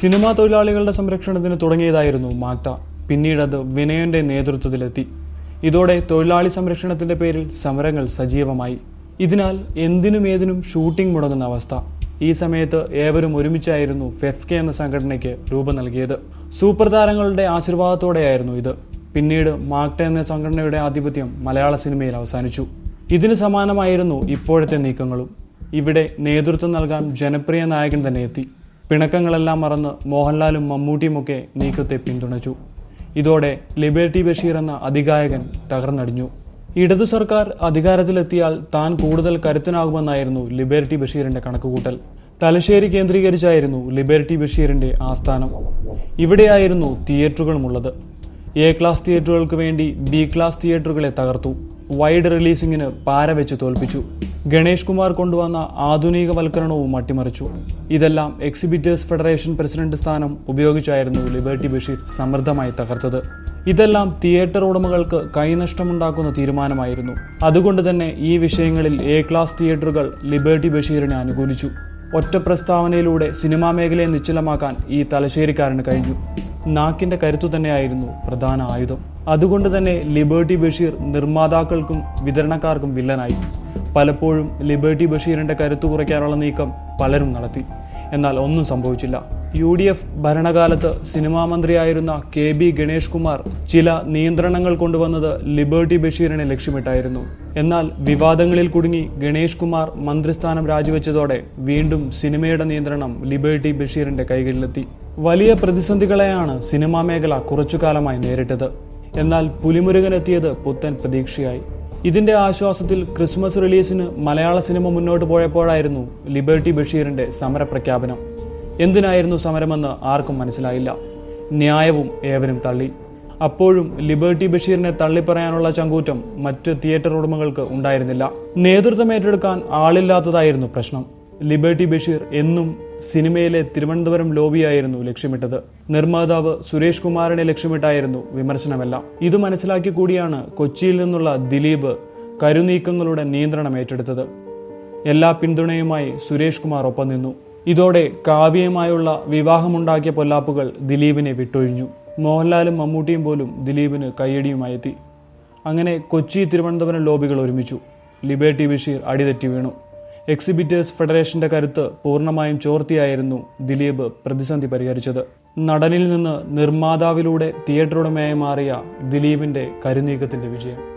Cinema തൊഴിലാളികളുടെ സംരക്ഷണത്തിന് തുടങ്ങിയതായിരുന്നു മാക്ട പിന്നീടത് വിനയന്റെ നേതൃത്വത്തിലെത്തി. ഇതോടെ തൊഴിലാളി സംരക്ഷണത്തിന്റെ പേരിൽ സമരങ്ങൾ സജീവമായി. ഇതിനാൽ എന്തിനും ഏതിനും ഷൂട്ടിംഗ് മുടങ്ങുന്ന അവസ്ഥ. ഈ സമയത്ത് ഏവരും ഒരുമിച്ചായിരുന്നു ഫെഫ്കെ എന്ന സംഘടനയ്ക്ക് രൂപം നൽകിയത്. സൂപ്പർ താരങ്ങളുടെ ആശീർവാദത്തോടെയായിരുന്നു ഇത്. പിന്നീട് മാക്ട എന്ന സംഘടനയുടെ ആധിപത്യം മലയാള സിനിമയിൽ അവസാനിച്ചു. ഇതിന് സമാനമായിരുന്നു ഇപ്പോഴത്തെ നീക്കങ്ങളും. ഇവിടെ നേതൃത്വം നൽകാൻ ജനപ്രിയ നായകൻ തന്നെ എത്തി. പിണക്കങ്ങളെല്ലാം മറന്ന് മോഹൻലാലും മമ്മൂട്ടിയുമൊക്കെ നീക്കത്തെ പിന്തുണച്ചു. ഇതോടെ ലിബർട്ടി ബഷീർ എന്ന അധികായകൻ തകർന്നടിഞ്ഞു. ഇടതു സർക്കാർ അധികാരത്തിലെത്തിയാൽ താൻ കൂടുതൽ കരുത്തനാകുമെന്നായിരുന്നു ലിബർട്ടി ബഷീറിന്റെ കണക്കുകൂട്ടൽ. തലശ്ശേരി കേന്ദ്രീകരിച്ചായിരുന്നു ലിബർട്ടി ബഷീറിന്റെ ആസ്ഥാനം. ഇവിടെയായിരുന്നു തിയേറ്ററുകളുമുള്ളത്. എ ക്ലാസ് തിയേറ്ററുകൾക്ക് വേണ്ടി ബി ക്ലാസ് തിയേറ്ററുകളെ തകർത്തു. വൈഡ് റിലീസിങ്ങിന് പാര വെച്ച് തോൽപ്പിച്ചു. ഗണേഷ് കുമാർ കൊണ്ടുവന്ന ആധുനികവൽക്കരണവും അട്ടിമറിച്ചു. ഇതെല്ലാം എക്സിബിറ്റേഴ്സ് ഫെഡറേഷൻ പ്രസിഡന്റ് സ്ഥാനം ഉപയോഗിച്ചായിരുന്നു ലിബർട്ടി ബഷീർ സമൃദ്ധമായി തകർത്തത്. ഇതെല്ലാം തിയേറ്റർ ഉടമകൾക്ക് കൈനഷ്ടമുണ്ടാക്കുന്ന തീരുമാനമായിരുന്നു. അതുകൊണ്ട് തന്നെ ഈ വിഷയങ്ങളിൽ എ ക്ലാസ് തിയേറ്ററുകൾ ലിബർട്ടി ബഷീറിനെ അനുകൂലിച്ചു. ഒറ്റ പ്രസ്താവനയിലൂടെ സിനിമാ മേഖലയെ നിശ്ചലമാക്കാൻ ഈ തലശ്ശേരിക്കാരന് കഴിഞ്ഞു. നാക്കിന്റെ കരുത്തു തന്നെയായിരുന്നു പ്രധാന ആയുധം. അതുകൊണ്ട് തന്നെ ലിബേർട്ടി ബഷീർ നിർമ്മാതാക്കൾക്കും വിതരണക്കാർക്കും വില്ലനായി. പലപ്പോഴും ലിബേർട്ടി ബഷീറിന്റെ കരുത്തു കുറയ്ക്കാനുള്ള നീക്കം പലരും നടത്തി. എന്നാൽ ഒന്നും സംഭവിച്ചില്ല. യു ഡി എഫ് ഭരണകാലത്ത് സിനിമാ മന്ത്രിയായിരുന്ന കെ ബി ഗണേഷ് കുമാർ ചില നിയന്ത്രണങ്ങൾ കൊണ്ടുവന്നത് ലിബേർട്ടി ബഷീറിനെ ലക്ഷ്യമിട്ടായിരുന്നു. എന്നാൽ വിവാദങ്ങളിൽ കുടുങ്ങി ഗണേഷ് കുമാർ മന്ത്രിസ്ഥാനം രാജിവെച്ചതോടെ വീണ്ടും സിനിമയുടെ നിയന്ത്രണം ലിബേർട്ടി ബഷീറിന്റെ കൈകളിലെത്തി. വലിയ പ്രതിസന്ധികളെയാണ് സിനിമാ മേഖല കുറച്ചുകാലമായി നേരിട്ടത്. എന്നാൽ പുലിമുരുകൻ എത്തിയത് പുത്തൻ പ്രതീക്ഷയായി. ഇതിന്റെ ആശ്വാസത്തിൽ ക്രിസ്മസ് റിലീസിന് മലയാള സിനിമ മുന്നോട്ട് പോയപ്പോഴായിരുന്നു ലിബർട്ടി ബഷീറിന്റെ സമരപ്രഖ്യാപനം. എന്തിനായിരുന്നു സമരമെന്ന് ആർക്കും മനസ്സിലായില്ല. ന്യായവും ഏവനും തള്ളി. അപ്പോഴും ലിബർട്ടി ബഷീറിനെ തള്ളിപ്പറയാനുള്ള ചങ്കൂറ്റം മറ്റ് തിയേറ്റർ ഉടമകൾക്ക് ഉണ്ടായിരുന്നില്ല. നേതൃത്വം ഏറ്റെടുക്കാൻ ആളില്ലാത്തതായിരുന്നു പ്രശ്നം. ലിബർട്ടി ബഷീർ എന്നും സിനിമയിലെ തിരുവനന്തപുരം ലോബിയായിരുന്നു ലക്ഷ്യമിട്ടത്. നിർമ്മാതാവ് സുരേഷ് കുമാറിനെ ലക്ഷ്യമിട്ടായിരുന്നു വിമർശനമെല്ലാം. ഇത് മനസ്സിലാക്കി കൂടിയാണ് കൊച്ചിയിൽ നിന്നുള്ള ദിലീപ് കരുനീക്കങ്ങളുടെ നിയന്ത്രണം ഏറ്റെടുത്തത്. എല്ലാ പിന്തുണയുമായി സുരേഷ് കുമാർ ഒപ്പം നിന്നു. ഇതോടെ കാവ്യമായുള്ള വിവാഹമുണ്ടാക്കിയ പൊല്ലാപ്പുകൾ ദിലീപിനെ വിട്ടൊഴിഞ്ഞു. മോഹൻലാലും മമ്മൂട്ടിയും പോലും ദിലീപിന് കയ്യടിയുമായി അങ്ങനെ കൊച്ചി തിരുവനന്തപുരം ലോബികൾ ഒരുമിച്ചു. ലിബേർട്ടി ബഷീർ അടിതെറ്റി വീണു. എക്സിബിറ്റേഴ്സ് ഫെഡറേഷന്റെ കരുത്ത് പൂർണമായും ചോർത്തിയായിരുന്നു ദിലീപ് പ്രതിസന്ധി പരിഹരിച്ചത്. നടനിൽ നിന്ന് നിർമ്മാതാവിലൂടെ തിയേറ്റർ ഉടമയായി മാറിയ ദിലീപിന്റെ കരുനീക്കത്തിന്റെ വിജയം.